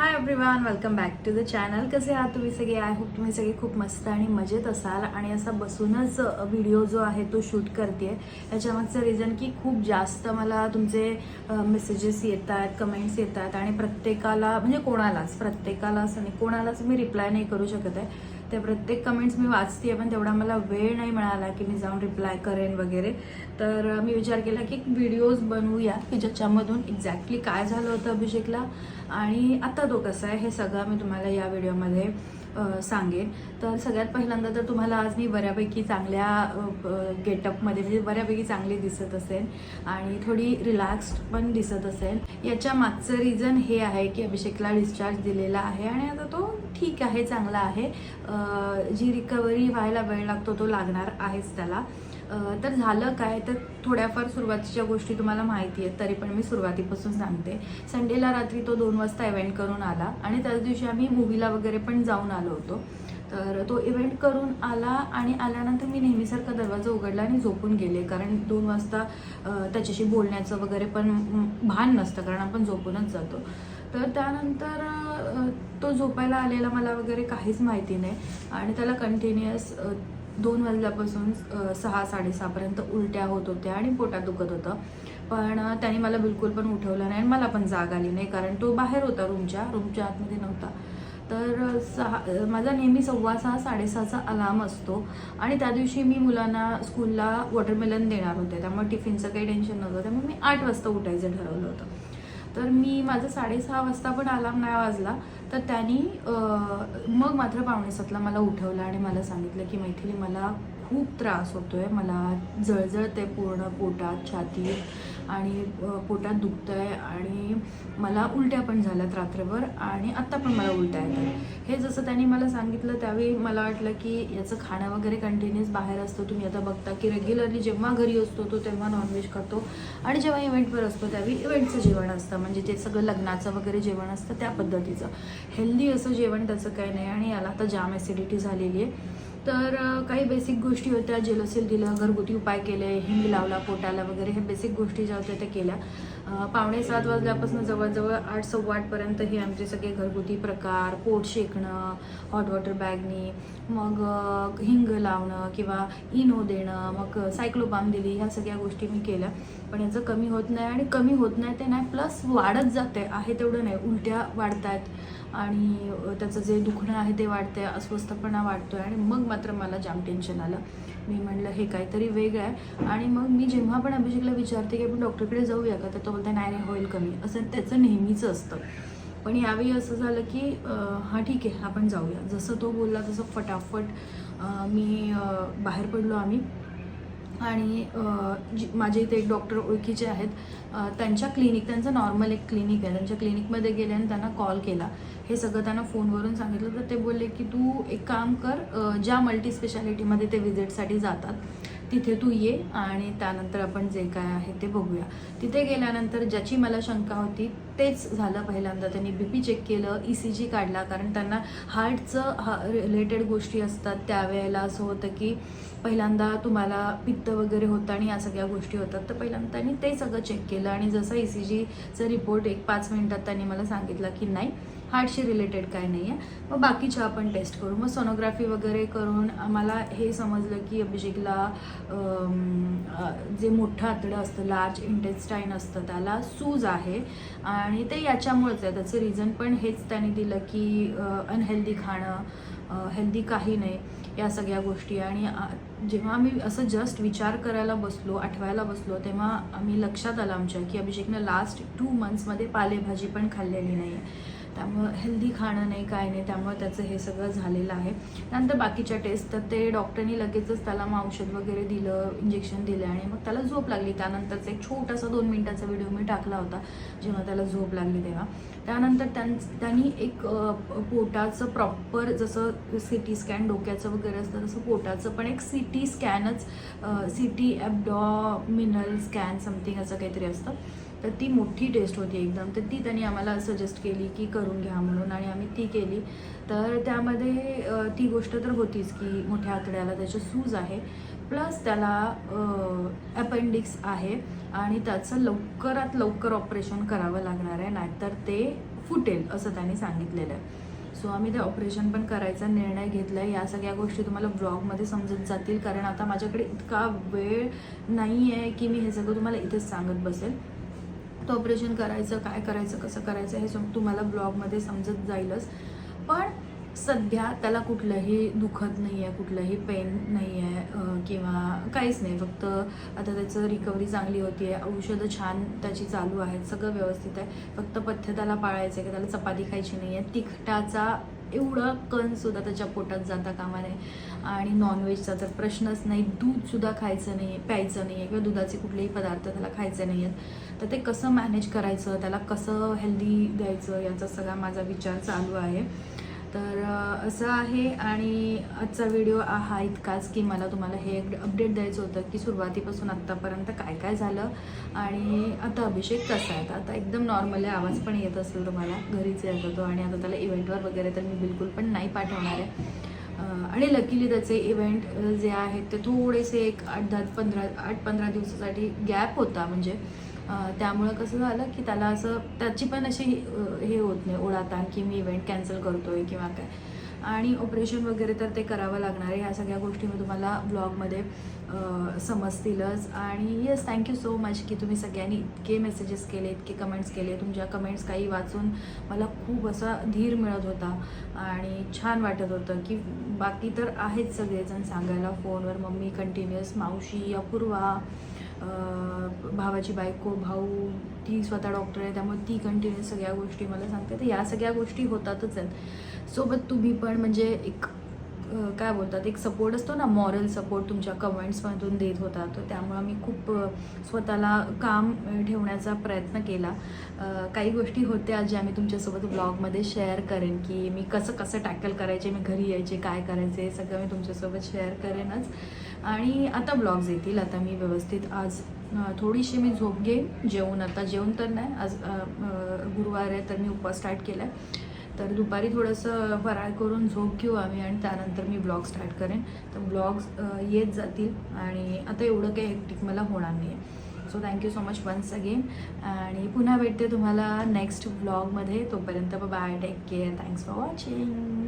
Hi everyone welcome back to the channel कसे आहात तुम्ही सगळे? आय होप तुम्ही सगळे खूप मस्त आणि मजेत असाल. आणि असा बसूनच व्हिडिओ जो आहे तो शूट करते याच्यामागचं रिझन की खूप जास्त मला तुमचे मेसेजेस येत आहेत कमेंट्स येतात आणि प्रत्येकाला म्हणजे कोणालाच प्रत्येकाला असं नाही. कोणालाच मी रिप्लाय नाही करू शकत आहे. ते प्रत्येक कमेंट्स मी वाचते पण तेवढा मला वेळ नाही मिळाला की मी जाऊन रिप्लाय करेन वगैरे. तर मी विचार केला की व्हिडिओज बनवूया की ज्याच्यामधून एक्झॅक्टली काय झालं होतं अभिषेकला आणि आता तो कसा आहे हे सगळं मी तुम्हाला या व्हिडिओमध्ये सांगेन. तर सगळ्यात पहिल्यांदा तर तुम्हाला आज मी बऱ्यापैकी चांगल्या गेटअपमध्ये म्हणजे बऱ्यापैकी चांगली दिसत असेल आणि थोडी रिलॅक्स्ड पण दिसत असेल याच्या मागचं रिझन हे आहे की अभिषेकला डिस्चार्ज दिलेला आहे आणि आता तो ठीक आहे चांगला आहे. जी रिकव्हरी व्हायला वेळ लागतो तो लागणार आहेच त्याला. तर झालं काय? तर थोड्याफार सुरुवातीच्या गोष्टी तुम्हाला माहिती आहेत तरी पण मी सुरुवातीपासून सांगते. संडेला रात्री तो दोन वाजता इव्हेंट करून आला आणि त्याच दिवशी आम्ही मूवीला वगैरे पण जाऊन आलो होतो. तर तो इव्हेंट करून आला आणि आल्यानंतर मी नेहमीसारखा दरवाजा उघडला आणि झोपून गेले. कारण दोन वाजता त्याच्याशी बोलण्याचं वगैरे पण भान नसतं कारण आपण झोपूनच जातो. तर त्यानंतर तो झोपायला आलेला मला वगैरे काहीच माहिती नाही. आणि त्याला कंटिन्युअस दोन वाजल्यापासून सहा साडेसहापर्यंत उलट्या होत होत्या आणि पोटात दुखत होतं. पण त्याने मला बिलकुल पण उठवलं नाही आणि मला पण जाग आली नाही कारण तो बाहेर होता रूमच्या रूमच्या आतमध्ये नव्हता. तर सहा माझा नेहमी सव्वा सहा साडेसहाचा अलार्म असतो आणि त्या दिवशी मी मुलांना स्कूलला वॉटरमेलन देणार होते. त्यामुळे टिफिनचं काही टेन्शन नव्हतं. त्यामुळे मी आठ वाजता उठायचं ठरवलं होतं. तर मी माझं साडेसहा वाजता पण अलार्म नाही वाजला. तर त्यांनी मग मात्र पावणे सातला मला उठवलं आणि मला सांगितलं की मैथिली मला खूप त्रास होतो आहे मला जळजळते पूर्ण पोटात छातीत आणि पोटात दुखतं आहे आणि मला उलट्या पण झाल्यात रात्रभर आणि आत्ता पण मला उलट्या येतात. हे जसं त्यांनी मला सांगितलं त्यावेळी मला वाटलं की याचं खाणं वगैरे कंटिन्युअस बाहेर असतं. तुम्ही आता बघता की रेग्युलरली जेव्हा घरी असतो तो तेव्हा नॉनव्हेज खातो आणि जेव्हा इव्हेंटवर असतो त्यावेळी इव्हेंटचं जेवण असतं. म्हणजे ते सगळं लग्नाचं वगैरे जेवण असतं त्या पद्धतीचं. हेल्दी असं जेवण त्याचं काही नाही आणि याला आता जाम ॲसिडिटी झालेली आहे. तर काही बेसिक गोष्टी होत्या. जेलोसेल दिलं घरगुती उपाय केले हिंग लावला पोटाला वगैरे हे बेसिक गोष्टी ज्या होत्या त्या केल्या. पावणे सात वाजल्यापासून जवळजवळ आठ सव्वा आठपर्यंत हे आमचे सगळे घरगुती प्रकार पोट शेकणं हॉट वॉटर बॅगनी मग हिंग लावणं किंवा इनो देणं मग सायक्लोबाम दिली ह्या सगळ्या गोष्टी मी केल्या. पण याचं कमी होत नाही आणि कमी होत नाही ते नाही प्लस वाढत जाते आहे तेवढं नाही. उलट्या वाढत आहेत आणि त्याचं जे दुखणं आहे ते वाढतंय अस्वस्थपणा वाढतो आहे आणि मग मात्र मला जाम टेन्शन आलं. मी म्हणलं हे काहीतरी वेगळं आहे. आणि मग मी जेव्हा पण अभिषेकला विचारते की आपण डॉक्टरकडे जाऊया का? तर तो बोलता नाही नाही होईल कमी. असं त्याचं नेहमीचं असतं. पण यावेळी असं झालं की हां ठीक आहे आपण जाऊया. जसं तो बोलला तसं फटाफट मी बाहेर पडलो आम्ही. आणि जी माझे इथे एक डॉक्टर ओळखीचे आहेत. त्यांच्या क्लिनिक त्यांचं नॉर्मल एक क्लिनिक आहे. त्यांच्या क्लिनिकमध्ये गेले आणि त्यांना कॉल केला. हे सगळं त्यांना फोनवरून सांगितलं. तर ते बोलले की तू एक काम कर ज्या मल्टी स्पेशालिटीमध्ये ते विजिटसाठी जातात तिथे तू ये आणि त्यानंतर आपण जे काय आहे ते बघूया. तिथे गेल्यानंतर ज्याची मला शंका होती तेच झालं पहिल्यांदा. त्यांनी बी पी चेक केलं ई सी जी काढला कारण त्यांना हार्टचं हा रिलेटेड गोष्टी असतात. त्यावेळेला असं होतं की पहिल्यांदा तुम्हाला पित्त वगैरे होतं आणि या सगळ्या गोष्टी होतात. तर पहिल्यांदा त्यांनी ते सगळं चेक केलं आणि जसं ई सी जीचं रिपोर्ट एक पाच मिनटात त्यांनी मला सांगितलं की नाही हार्टशी रिलेटेड काय नाही आहे. मग बाकीच्या आपण टेस्ट करू. मग सोनोग्राफी वगैरे करून आम्हाला हे समजलं की अभिषेकला जे मोठं आतडं असतं लार्ज इंटेस्टाईन असतं त्याला सूज आहे. आणि ते याच्यामुळेच आहे. त्याचं रिझन पण हेच त्याने दिलं की अनहेल्दी खाणं हेल्दी काही नाही या सगळ्या गोष्टी. आणि जेव्हा आम्ही असं जस्ट विचार करायला बसलो आठवायला बसलो तेव्हा आम्ही लक्षात आलं आमच्या की अभिषेकनं लास्ट टू मंथ्समध्ये पालेभाजी पण खाल्लेली नाही आहे त्यामुळं हेल्दी खाणं नाही काय नाही त्यामुळे त्याचं हे सगळं झालेलं आहे. नंतर बाकीच्या टेस्ट तर ते डॉक्टरनी लगेचच त्याला मग औषध वगैरे दिलं इंजेक्शन दिलं आणि मग त्याला झोप लागली. त्यानंतरचा एक छोटासा दोन मिनिटाचा व्हिडिओ मी टाकला होता जेव्हा त्याला झोप लागली तेव्हा. त्यानंतर त्यां त्यांनी एक पोटाचं प्रॉपर जसं सी टी स्कॅन डोक्याचं वगैरे असतं तसं पोटाचं पण एक C T स्कॅनच C T abdominal scan something असं काहीतरी असतं. तर ती मोठी टेस्ट होती एकदम. तर ती त्यांनी आम्हाला सजेस्ट केली की करून घ्या म्हणून आणि आम्ही ती केली. तर त्यामध्ये ती गोष्ट तर होतीच की मोठ्या आतड्याला त्याचं सूज आहे. प्लस त्याला अपेंडिक्स आहे आणि त्याचं लवकरात लवकर ऑपरेशन करावं लागणार आहे नाहीतर ते फुटेल असं त्यांनी सांगितलेलं आहे. सो आम्ही ते ऑपरेशन पण करायचा निर्णय घेतला आहे या सगळ्या गोष्टी तुम्हाला ब्लॉगमध्ये समजत जातील. कारण आता माझ्याकडे इतका वेळ नाही आहे की मी हे सगळं तुम्हाला इथेच सांगत बसेल. तो ऑपरेशन करायचं काय करायचं कसं करायचं हे सम तुम्हाला ब्लॉगमध्ये समजत जाईलच. पण सध्या त्याला कुठलंही दुखत नाही आहे कुठलंही पेन नाही आहे किंवा काहीच नाही. फक्त आता त्याचं रिकव्हरी चांगली होती आहे औषधं छान त्याची चालू आहेत सगळं व्यवस्थित आहे. फक्त पथ्य त्याला पाळायचं आहे की त्याला चपाती खायची नाही आहे तिखटाचा एवढं कणसुद्धा त्याच्या पोटात जाता कामा नये. आणि नॉनव्हेजचा तर प्रश्नच नाही. दूधसुद्धा खायचं नाही प्यायचं नाही आहे किंवा दुधाचे कुठलेही पदार्थ त्याला खायचे नाही आहेत. तर ते कसं मॅनेज करायचं त्याला कसं हेल्दी द्यायचं याचा सगळा माझा विचार चालू आहे. तर असं आहे आणि आजचा व्हिडिओ हा इतकाच की मला तुम्हाला हे अपडेट द्यायचं होतं की सुरुवातीपासून आत्तापर्यंत काय काय झालं आणि आता अभिषेक कसा आहे? आता एकदम नॉर्मल आहे आवाज पण येत असेल तुम्हाला. घरीच येत होतो आणि आता त्याला इव्हेंटवर वगैरे तर मी बिलकुल पण नाही पाठवणार आहे. आणि लकीली त्याचे इव्हेंट जे आहेत ते थोडेसे एक आठ दहा पंधरा आठ पंधरा दिवसासाठी गॅप होता म्हणजे. त्यामुळं कसं झालं की त्याला असं त्याची पण अशी हे होत नाही ओढाताण की मी इव्हेंट कॅन्सल करतोय किंवा काय. आणि ऑपरेशन वगैरे तर ते करावं लागणार आहे. ह्या सगळ्या गोष्टी मी तुम्हाला ब्लॉगमध्ये समजतीलच. आणि येस थँक्यू सो मच की तुम्ही सगळ्यांनी इतके मेसेजेस केले इतके कमेंट्स केले तुमच्या कमेंट्स काही वाचून मला खूप असा धीर मिळत होता आणि छान वाटत होतं की बाकी तर आहेत सगळेजण सांगायला फोनवर. मम्मी कंटिन्युअस मावशी अपूर्वा भावाची बायको भाऊ ती स्वतः डॉक्टर आहे त्यामुळे ती कंटिन्युअस सगळ्या गोष्टी मला सांगते. तर या सगळ्या गोष्टी होतातच आहेत. सोबत तुम्ही पण म्हणजे एक काय बोलतात एक सपोर्ट असतो ना मॉरल सपोर्ट तुमच्या कमेंट्समधून देत होता. तर त्यामुळं मी खूप स्वतःला काम ठेवण्याचा प्रयत्न केला. काही गोष्टी होत्या ज्या मी तुमच्यासोबत ब्लॉगमध्ये शेअर करेन की मी कसं कसं टॅकल करायचे मी घरी यायचे काय करायचे सगळं मी तुमच्यासोबत शेअर करेनच. आणि आता ब्लॉग्स येतील. आता मी व्यवस्थित आज थोडीशी मी झोप घेईन. जेवून आता जेवण तर नाही. आज गुरुवार आहे तर मी उपवास स्टार्ट केला आहे तर दुपारी थोडंसं फराळ करून झोप घेऊ आम्ही आणि त्यानंतर मी ब्लॉग स्टार्ट करेन. तर ब्लॉग्स येत जातील आणि आता एवढं काही हेक्टिक मला होणार नाही आहे so thank you so much once again आणि पुन्हा भेटते तुम्हाला नेक्स्ट ब्लॉगमध्ये तोपर्यंत bye take care thanks for watching